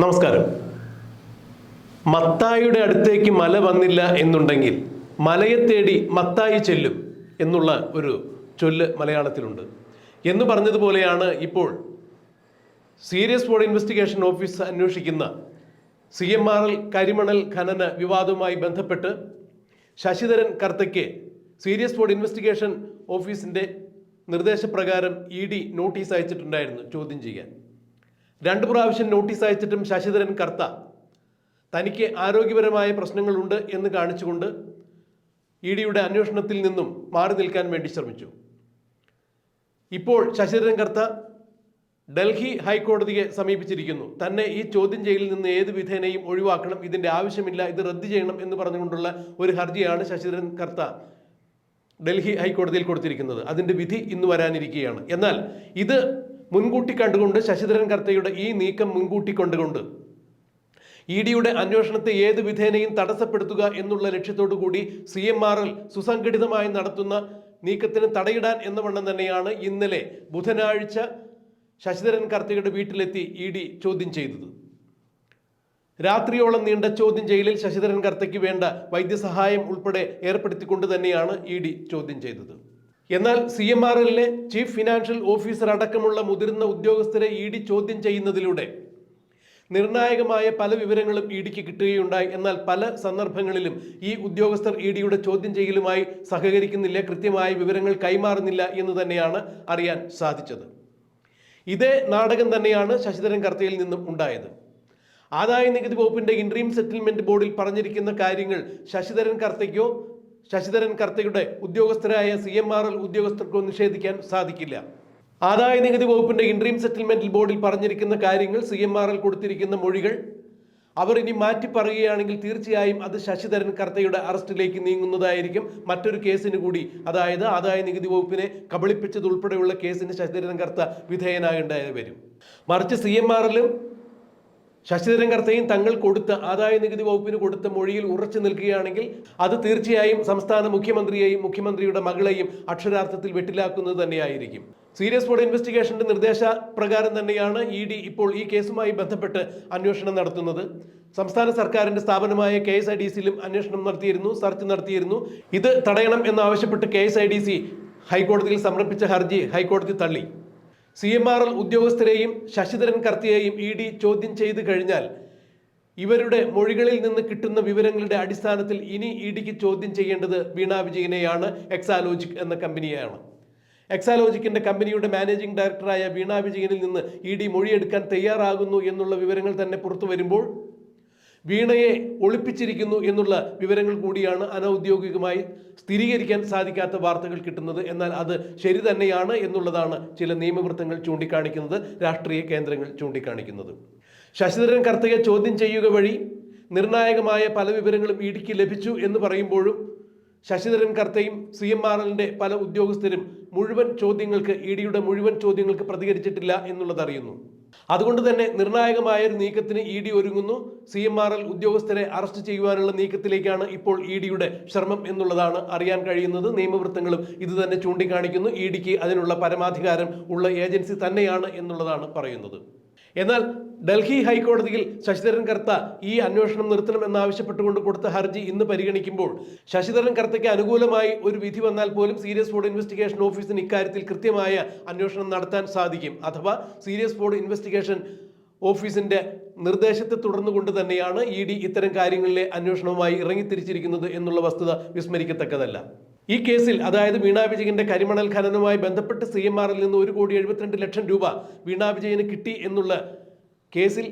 നമസ്കാരം. മത്തായിയുടെ അടുത്തേക്ക് മല വന്നില്ല എന്നുണ്ടെങ്കിൽ മലയെ തേടി മത്തായി ചെല്ലും എന്നുള്ള ഒരു ചൊല്ല് മലയാളത്തിലുണ്ട്. എന്ന് പറഞ്ഞതുപോലെയാണ് ഇപ്പോൾ സീരിയസ് ബോർഡ് ഇൻവെസ്റ്റിഗേഷൻ ഓഫീസ് അന്വേഷിക്കുന്ന സി എം ആർ എൽ കരിമണൽ ഖനന വിവാദവുമായി ബന്ധപ്പെട്ട് ശശിധരൻ കർത്തയ്ക്ക് സീരിയസ് ബോർഡ് ഇൻവെസ്റ്റിഗേഷൻ ഓഫീസിന്റെ നിർദ്ദേശപ്രകാരം ഇ ഡി നോട്ടീസ് അയച്ചിട്ടുണ്ടായിരുന്നു. ചോദ്യം ചെയ്യാൻ. രണ്ട് പ്രാവശ്യം നോട്ടീസ് അയച്ചിട്ടും ശശിധരൻ കർത്ത തനിക്ക് ആരോഗ്യപരമായ പ്രശ്നങ്ങളുണ്ട് എന്ന് കാണിച്ചുകൊണ്ട് ഇ ഡിയുടെ അന്വേഷണത്തിൽ നിന്നും മാറി നിൽക്കാൻ വേണ്ടി ശ്രമിച്ചു. ഇപ്പോൾ ശശിധരൻ കർത്ത ഡൽഹി ഹൈക്കോടതിയെ സമീപിച്ചിരിക്കുന്നു. തന്നെ ഈ ചോദ്യം ചെയ്യലിൽ നിന്ന് ഏത് വിധേനയും ഒഴിവാക്കണം ഇതിന്റെ ആവശ്യമില്ല ഇത് റദ്ദ് ചെയ്യണം എന്ന് പറഞ്ഞുകൊണ്ടുള്ള ഒരു ഹർജിയാണ് ശശിധരൻ കർത്ത ഡൽഹി ഹൈക്കോടതിയിൽ കൊടുത്തിരിക്കുന്നത്. അതിന്റെ വിധി ഇന്ന് വരാനിരിക്കുകയാണ്. എന്നാൽ ഇത് മുൻകൂട്ടി കണ്ടുകൊണ്ട് ശശിധരൻ കർത്തയുടെ ഈ നീക്കം മുൻകൂട്ടി കണ്ടുകൊണ്ട് ഇ ഡിയുടെ അന്വേഷണത്തെ ഏത് വിധേനയും തടസ്സപ്പെടുത്തുക എന്നുള്ള ലക്ഷ്യത്തോടു കൂടി സി എം ആർ എൽ സുസംഘടിതമായി നടത്തുന്ന നീക്കത്തിന് തടയിടാൻ എന്ന വണ്ണം തന്നെയാണ് ഇന്നലെ ബുധനാഴ്ച ശശിധരൻ കർത്തയുടെ വീട്ടിലെത്തി ഇ ഡി ചോദ്യം ചെയ്തത്. രാത്രിയോളം നീണ്ട ചോദ്യം ചെയ്യലിൽ ശശിധരൻ കർത്തയ്ക്ക് വേണ്ട വൈദ്യസഹായം ഉൾപ്പെടെ ഏർപ്പെടുത്തിക്കൊണ്ട് തന്നെയാണ് ഇ ഡി ചോദ്യം ചെയ്തത്. എന്നാൽ സി എം ആർ എല്ലിലെ ചീഫ് ഫിനാൻഷ്യൽ ഓഫീസർ അടക്കമുള്ള മുതിർന്ന ഉദ്യോഗസ്ഥരെ ഇ ഡി ചോദ്യം ചെയ്യുന്നതിലൂടെ നിർണായകമായ പല വിവരങ്ങളും ഇ ഡിക്ക് കിട്ടുകയുണ്ടായി. എന്നാൽ പല സന്ദർഭങ്ങളിലും ഈ ഉദ്യോഗസ്ഥർ ഇ ഡിയുടെ ചോദ്യം ചെയ്യലുമായി സഹകരിക്കുന്നില്ല കൃത്യമായ വിവരങ്ങൾ കൈമാറുന്നില്ല എന്ന് തന്നെയാണ് അറിയാൻ സാധിച്ചത്. ഇതേ നാടകം തന്നെയാണ് ശശിധരൻ കർത്തയിൽ നിന്നും ഉണ്ടായത്. ആദായ നികുതി വകുപ്പിന്റെ ഇൻട്രീം സെറ്റിൽമെന്റ് ബോർഡിൽ പറഞ്ഞിരിക്കുന്ന കാര്യങ്ങൾ ശശിധരൻ കർത്തയ്ക്കോ ശശിധരൻ കർത്തയുടെ ഉദ്യോഗസ്ഥരായ സി എം ആർ എൽ ഉദ്യോഗസ്ഥർക്കോ നിഷേധിക്കാൻ സാധിക്കില്ല. ആദായ നികുതി വകുപ്പിന്റെ ഇൻട്രീം സെറ്റിൽമെന്റ് ബോർഡിൽ പറഞ്ഞിരിക്കുന്ന കാര്യങ്ങൾ സി എം ആർ എൽ കൊടുത്തിരിക്കുന്ന മൊഴികൾ അവർ ഇനി മാറ്റി പറയുകയാണെങ്കിൽ തീർച്ചയായും അത് ശശിധരൻ കർത്തയുടെ അറസ്റ്റിലേക്ക് നീങ്ങുന്നതായിരിക്കും. മറ്റൊരു കേസിന് കൂടി അതായത് ആദായ നികുതി വകുപ്പിനെ കബളിപ്പിച്ചതുൾപ്പെടെയുള്ള കേസിന് ശശിധരൻ കർത്ത വിധേയനാകേണ്ടതായി വരും. മറിച്ച് സി എം എല്ലും ശശിധരൻ കർത്തയും തങ്ങൾ കൊടുത്ത ആദായ നികുതി വകുപ്പിന് കൊടുത്ത മൊഴിയിൽ ഉറച്ചു നിൽക്കുകയാണെങ്കിൽ അത് തീർച്ചയായും സംസ്ഥാന മുഖ്യമന്ത്രിയെയും മുഖ്യമന്ത്രിയുടെ മകളെയും അക്ഷരാർത്ഥത്തിൽ വെട്ടിലാക്കുന്നത് തന്നെയായിരിക്കും. സീരിയസ് ബോർഡ് ഇൻവെസ്റ്റിഗേഷന്റെ നിർദ്ദേശപ്രകാരം തന്നെയാണ് ഇ ഡി ഇപ്പോൾ ഈ കേസുമായി ബന്ധപ്പെട്ട് അന്വേഷണം നടത്തുന്നത്. സംസ്ഥാന സർക്കാരിന്റെ സ്ഥാപനമായ കെ എസ് ഐ ഡി സിയിലും അന്വേഷണം നടത്തിയിരുന്നു സെർച്ച് നടത്തിയിരുന്നു. ഇത് തടയണം എന്നാവശ്യപ്പെട്ട് K S I D C ഹൈക്കോടതിയിൽ സമർപ്പിച്ച ഹർജി ഹൈക്കോടതി തള്ളി. സി എം ആർ എൽ ഉദ്യോഗസ്ഥരെയും ശശിധരൻ കർത്തിയെയും ഇ ഡി ചോദ്യം ചെയ്ത് കഴിഞ്ഞാൽ ഇവരുടെ മൊഴികളിൽ നിന്ന് കിട്ടുന്ന വിവരങ്ങളുടെ അടിസ്ഥാനത്തിൽ ഇനി ഇ ഡിക്ക് ചോദ്യം ചെയ്യേണ്ടത് വീണ വിജയനെയാണ് എക്സാലോജിക് എന്ന കമ്പനിയാണ് എക്സാലോജിക്കിന്റെ കമ്പനിയുടെ മാനേജിംഗ് ഡയറക്ടറായ വീണ വിജയനിൽ നിന്ന് ഇ ഡി മൊഴിയെടുക്കാൻ തയ്യാറാകുന്നു എന്നുള്ള വിവരങ്ങൾ തന്നെ പുറത്തു വരുമ്പോൾ വീണയെ ഒളിപ്പിച്ചിരിക്കുന്നു എന്നുള്ള വിവരങ്ങൾ കൂടിയാണ് അനൗദ്യോഗികമായി സ്ഥിരീകരിക്കാൻ സാധിക്കാത്ത വാർത്തകൾ കിട്ടുന്നത്. എന്നാൽ അത് ശരി തന്നെയാണ് എന്നുള്ളതാണ് ചില നിയമവൃത്തങ്ങൾ ചൂണ്ടിക്കാണിക്കുന്നത് രാഷ്ട്രീയ കേന്ദ്രങ്ങൾ ചൂണ്ടിക്കാണിക്കുന്നത്. ശശിധരൻ കർത്തയെ ചോദ്യം ചെയ്യുക വഴി നിർണായകമായ പല വിവരങ്ങളും ഇടുക്കി ലഭിച്ചു എന്ന് പറയുമ്പോഴും ശശിധരൻ കർത്തയും സി എം ആർ എല്ലിന്റെ പല ഉദ്യോഗസ്ഥരും മുഴുവൻ ചോദ്യങ്ങൾക്ക് ഇ ഡിയുടെ മുഴുവൻ ചോദ്യങ്ങൾക്ക് പ്രതികരിച്ചിട്ടില്ല എന്നുള്ളത് അറിയുന്നു. അതുകൊണ്ട് തന്നെ നിർണായകമായ ഒരു നീക്കത്തിന് ഇ ഡി ഒരുങ്ങുന്നു. സി എം ആർ എൽ ഉദ്യോഗസ്ഥരെ അറസ്റ്റ് ചെയ്യുവാനുള്ള നീക്കത്തിലേക്കാണ് ഇപ്പോൾ ഇ ഡിയുടെ ശ്രമം എന്നുള്ളതാണ് അറിയാൻ കഴിയുന്നത്. നിയമവൃത്തങ്ങളും ഇത് തന്നെ ചൂണ്ടിക്കാണിക്കുന്നു. ഇ ഡിക്ക് അതിനുള്ള പരമാധികാരം ഉള്ള ഏജൻസി തന്നെയാണ് എന്നുള്ളതാണ് പറയുന്നത്. എന്നാൽ ഡൽഹി ഹൈക്കോടതിയിൽ ശശിധരൻ കർത്ത ഈ അന്വേഷണം നിർത്തണമെന്നാവശ്യപ്പെട്ടുകൊണ്ട് കൊടുത്ത ഹർജി ഇന്ന് പരിഗണിക്കുമ്പോൾ ശശിധരൻ കർത്തയ്ക്ക് അനുകൂലമായി ഒരു വിധി വന്നാൽ പോലും സീരിയസ് ഫോഡ് ഇൻവെസ്റ്റിഗേഷൻ ഓഫീസിന് ഇക്കാര്യത്തിൽ കൃത്യമായ അന്വേഷണം നടത്താൻ സാധിക്കും. അഥവാ സീരിയസ് ഫോഡ് ഇൻവെസ്റ്റിഗേഷൻ ഓഫീസിന്റെ നിർദ്ദേശത്തെ തുടർന്നുകൊണ്ട് തന്നെയാണ് ഇ ഡി ഇത്തരം കാര്യങ്ങളിലെ അന്വേഷണവുമായി ഇറങ്ങിത്തിരിച്ചിരിക്കുന്നത് എന്നുള്ള വസ്തുത വിസ്മരിക്കത്തക്കതല്ല. ഈ കേസിൽ അതായത് വീണ വിജയന്റെ കരിമണൽ ഖനനവുമായി ബന്ധപ്പെട്ട് സി എം ആറിൽ നിന്ന് ഒരു കോടി എഴുപത്തിരണ്ട് ലക്ഷം രൂപ വീണ വിജയന് കിട്ടി എന്നുള്ള കേസിൽ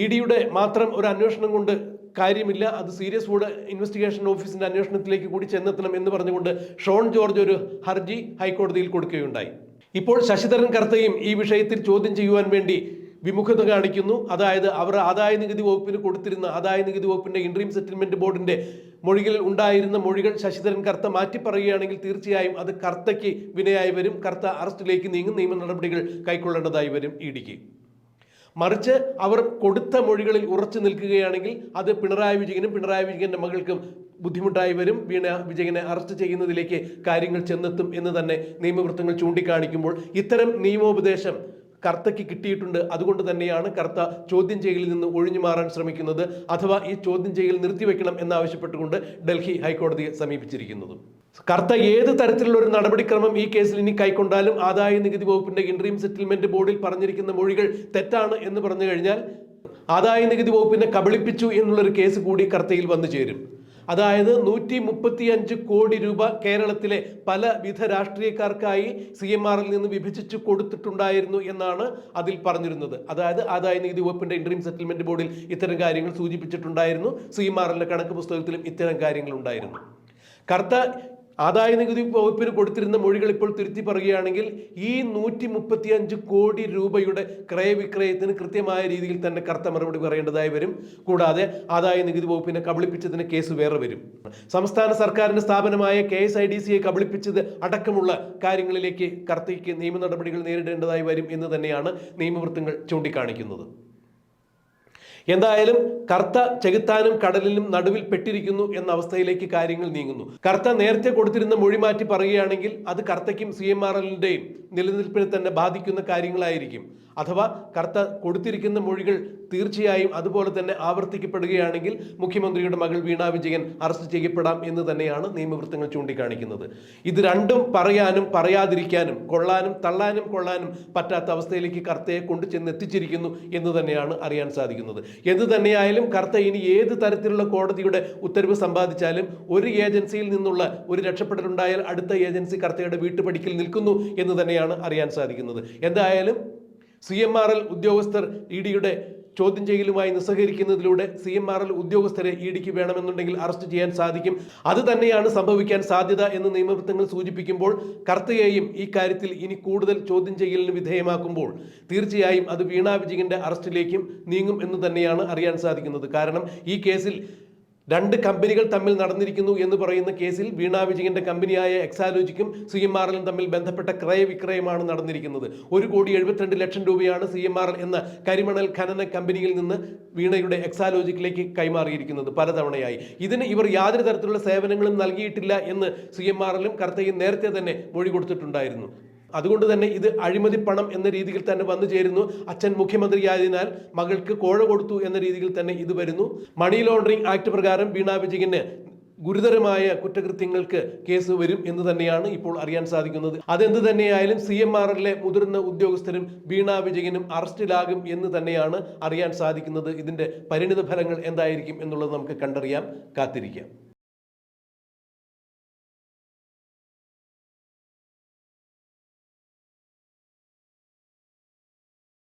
ഇ ഡിയുടെ മാത്രം ഒരു അന്വേഷണം കൊണ്ട് കാര്യമില്ല. അത് സീരിയസ് ഫുഡ് ഇൻവെസ്റ്റിഗേഷൻ ഓഫീസിന്റെ അന്വേഷണത്തിലേക്ക് കൂടി ചെന്നെത്തണം എന്ന് പറഞ്ഞുകൊണ്ട് ഷോൺ ജോർജ് ഒരു ഹർജി ഹൈക്കോടതിയിൽ കൊടുക്കുകയുണ്ടായി. ഇപ്പോൾ ശശിധരൻ കർത്തയും ഈ വിഷയത്തിൽ ചോദ്യം ചെയ്യുവാൻ വേണ്ടി വിമുഖത കാണിക്കുന്നു. അതായത് അവർ ആദായ നികുതി വകുപ്പിന് കൊടുത്തിരുന്ന ആദായ നികുതി വകുപ്പിന്റെ ഇൻട്രീം സെറ്റിൽമെന്റ് ബോർഡിന്റെ മൊഴികളിൽ ഉണ്ടായിരുന്ന മൊഴികൾ ശശിധരൻ കർത്ത മാറ്റി പറയുകയാണെങ്കിൽ തീർച്ചയായും അത് കർത്തയ്ക്ക് വിനയായി വരും. കർത്ത അറസ്റ്റിലേക്ക് നീങ്ങും. നിയമ നടപടികൾ കൈക്കൊള്ളേണ്ടതായി വരും ഇ ഡിക്ക്. മറിച്ച് അവർ കൊടുത്ത മൊഴികളിൽ ഉറച്ചു നിൽക്കുകയാണെങ്കിൽ അത് പിണറായി വിജയനും പിണറായി വിജയന്റെ മകൾക്കും ബുദ്ധിമുട്ടായി വരും. വീണ വിജയനെ അറസ്റ്റ് ചെയ്യുന്നതിലേക്ക് കാര്യങ്ങൾ ചെന്നെത്തും എന്ന് തന്നെ നിയമവൃത്തങ്ങൾ ചൂണ്ടിക്കാണിക്കുമ്പോൾ ഇത്തരം നിയമോപദേശം കർത്തയ്ക്ക് കിട്ടിയിട്ടുണ്ട്. അതുകൊണ്ട് തന്നെയാണ് കർത്ത ചോദ്യം ചെയ്യലിൽ നിന്ന് ഒഴിഞ്ഞു മാറാൻ ശ്രമിക്കുന്നത്. അഥവാ ഈ ചോദ്യം ചെയ്യൽ നിർത്തിവെക്കണം എന്നാവശ്യപ്പെട്ടുകൊണ്ട് ഡൽഹി ഹൈക്കോടതിയെ സമീപിച്ചിരിക്കുന്നത് കർത്ത ഏത് തരത്തിലുള്ള ഒരു നടപടിക്രമം ഈ കേസിൽ ഇനി കൈക്കൊണ്ടാലും ആദായ നികുതി വകുപ്പിന്റെ ഇൻട്രീം സെറ്റിൽമെന്റ് ബോർഡിൽ പറഞ്ഞിരിക്കുന്ന മൊഴികൾ തെറ്റാണ് എന്ന് പറഞ്ഞു കഴിഞ്ഞാൽ ആദായ നികുതി വകുപ്പിനെ കബളിപ്പിച്ചു എന്നുള്ളൊരു കേസ് കൂടി കർത്തയിൽ വന്നു ചേരും. അതായത് നൂറ്റി മുപ്പത്തി അഞ്ച് കോടി രൂപ കേരളത്തിലെ പല വിധ രാഷ്ട്രീയക്കാർക്കായി സി എം ആറിൽ നിന്ന് വിഭജിച്ചു കൊടുത്തിട്ടുണ്ടായിരുന്നു എന്നാണ് അതിൽ പറഞ്ഞിരുന്നത്. അതായത് ആദായ നികുതി വകുപ്പിന്റെ ഇൻട്രീം സെറ്റിൽമെന്റ് ബോർഡിൽ ഇത്തരം കാര്യങ്ങൾ സൂചിപ്പിച്ചിട്ടുണ്ടായിരുന്നു. സി എം ആറിന്റെ കണക്ക് പുസ്തകത്തിലും ഇത്തരം കാര്യങ്ങൾ ഉണ്ടായിരുന്നു. കർത്ത ആദായ നികുതി വകുപ്പിന് കൊടുത്തിരുന്ന മൊഴികൾ ഇപ്പോൾ തിരുത്തി പറയുകയാണെങ്കിൽ ഈ നൂറ്റി മുപ്പത്തി അഞ്ച് കോടി രൂപയുടെ ക്രയവിക്രയത്തിന് കൃത്യമായ രീതിയിൽ തന്നെ കറുത്ത മറുപടി പറയേണ്ടതായി വരും. കൂടാതെ ആദായ നികുതി വകുപ്പിനെ കബളിപ്പിച്ചതിന് കേസ് വേറെ വരും. സംസ്ഥാന സർക്കാരിന്റെ സ്ഥാപനമായ കെ എസ് ഐ ഡി സിയെ കബളിപ്പിച്ചത് അടക്കമുള്ള കാര്യങ്ങളിലേക്ക് കർത്തയ്ക്ക് നിയമ നടപടികൾ നേരിടേണ്ടതായി വരും എന്ന് തന്നെയാണ് നിയമവൃത്തങ്ങൾ ചൂണ്ടിക്കാണിക്കുന്നത്. എന്തായാലും കർത്ത ചെകുത്താനും കടലിലും നടുവിൽ പെട്ടിരിക്കുന്നു എന്ന അവസ്ഥയിലേക്ക് കാര്യങ്ങൾ നീങ്ങുന്നു. കർത്ത നേരത്തെ കൊടുത്തിരുന്ന മൊഴി മാറ്റി പറയുകയാണെങ്കിൽ അത് കർത്തയ്ക്കും സി എം ആർ എല്ലിന്റെയും നിലനിൽപ്പിനെ തന്നെ ബാധിക്കുന്ന കാര്യങ്ങളായിരിക്കും. അഥവാ കർത്ത കൊടുത്തിരിക്കുന്ന മൊഴികൾ തീർച്ചയായും അതുപോലെ തന്നെ ആവർത്തിക്കപ്പെടുകയാണെങ്കിൽ മുഖ്യമന്ത്രിയുടെ മകൾ വീണ വിജയൻ അറസ്റ്റ് ചെയ്യപ്പെടാം എന്ന് തന്നെയാണ് നിയമവൃത്തങ്ങൾ ചൂണ്ടിക്കാണിക്കുന്നത്. ഇത് രണ്ടും പറയാനും പറയാതിരിക്കാനും കൊള്ളാനും തള്ളാനും കൊള്ളാനും പറ്റാത്ത അവസ്ഥയിലേക്ക് കർത്തയെ കൊണ്ടു ചെന്ന് എത്തിച്ചിരിക്കുന്നു എന്ന് തന്നെയാണ് അറിയാൻ സാധിക്കുന്നത്. എന്ത് തന്നെയായാലും കർത്ത ഇനി ഏത് തരത്തിലുള്ള കോടതിയുടെ ഉത്തരവ് സമ്പാദിച്ചാലും ഒരു ഏജൻസിയിൽ നിന്നുള്ള ഒരു രക്ഷപ്പെടലുണ്ടായാൽ അടുത്ത ഏജൻസി കർത്തയുടെ വീട്ടുപടിക്കൽ നിൽക്കുന്നു എന്ന് തന്നെയാണ് അറിയാൻ സാധിക്കുന്നത്. എന്തായാലും സി എം ആർ എൽ ഉദ്യോഗസ്ഥർ ഇ ഡിയുടെ ചോദ്യം ചെയ്യലുമായി നിസ്സഹകരിക്കുന്നതിലൂടെ സി എം ആർ എൽ ഉദ്യോഗസ്ഥരെ ഇ ഡിക്ക് വേണമെന്നുണ്ടെങ്കിൽ അറസ്റ്റ് ചെയ്യാൻ സാധിക്കും. അത് തന്നെയാണ് സംഭവിക്കാൻ സാധ്യത എന്ന് നിയമവൃത്തങ്ങൾ സൂചിപ്പിക്കുമ്പോൾ കർത്തയെയും ഈ കാര്യത്തിൽ ഇനി കൂടുതൽ ചോദ്യം ചെയ്യലിന് വിധേയമാക്കുമ്പോൾ തീർച്ചയായും അത് വീണാ വിജയന്റെ അറസ്റ്റിലേക്കും നീങ്ങും എന്ന് തന്നെയാണ് അറിയാൻ സാധിക്കുന്നത്. കാരണം ഈ കേസിൽ രണ്ട് കമ്പനികൾ തമ്മിൽ നടന്നിരിക്കുന്നു എന്ന് പറയുന്ന കേസിൽ വീണ വിജയന്റെ കമ്പനിയായ എക്സാലോജിക്കും സി എം എല്ലും തമ്മിൽ ബന്ധപ്പെട്ട ക്രയവിക്രയമാണ് നടന്നിരിക്കുന്നത്. ഒരു കോടി എഴുപത്തിരണ്ട് ലക്ഷം രൂപയാണ് സി എം ആർ എന്ന കരിമണൽ ഖനന കമ്പനിയിൽ നിന്ന് വീണയുടെ എക്സാലോജിക്കിലേക്ക് കൈമാറിയിരിക്കുന്നത് പലതവണയായി. ഇതിന് ഇവർ യാതൊരു തരത്തിലുള്ള സേവനങ്ങളും നൽകിയിട്ടില്ല എന്ന് സി എം എല്ലും കർത്തയും നേരത്തെ തന്നെ മൊഴി കൊടുത്തിട്ടുണ്ടായിരുന്നു. അതുകൊണ്ട് തന്നെ ഇത് അഴിമതി പണം എന്ന രീതിയിൽ തന്നെ വന്നു ചേരുന്നു. അച്ഛൻ മുഖ്യമന്ത്രിയായതിനാൽ മകൾക്ക് കോഴ കൊടുത്തു എന്ന രീതിയിൽ തന്നെ ഇത് വരുന്നു. മണി ലോണ്ടറിംഗ് ആക്ട് പ്രകാരം വീണ വിജയന് ഗുരുതരമായ കുറ്റകൃത്യങ്ങൾക്ക് കേസ് വരും എന്ന് തന്നെയാണ് ഇപ്പോൾ അറിയാൻ സാധിക്കുന്നത്. അതെന്ത് തന്നെയായാലും സി എം ആർ എല്ലിലെ മുതിർന്ന ഉദ്യോഗസ്ഥരും വീണ വിജയനും അറസ്റ്റിലാകും എന്ന് തന്നെയാണ് അറിയാൻ സാധിക്കുന്നത്. ഇതിന്റെ പരിണിത ഫലങ്ങൾ എന്തായിരിക്കും എന്നുള്ളത് നമുക്ക് കണ്ടറിയാം. കാത്തിരിക്കാം.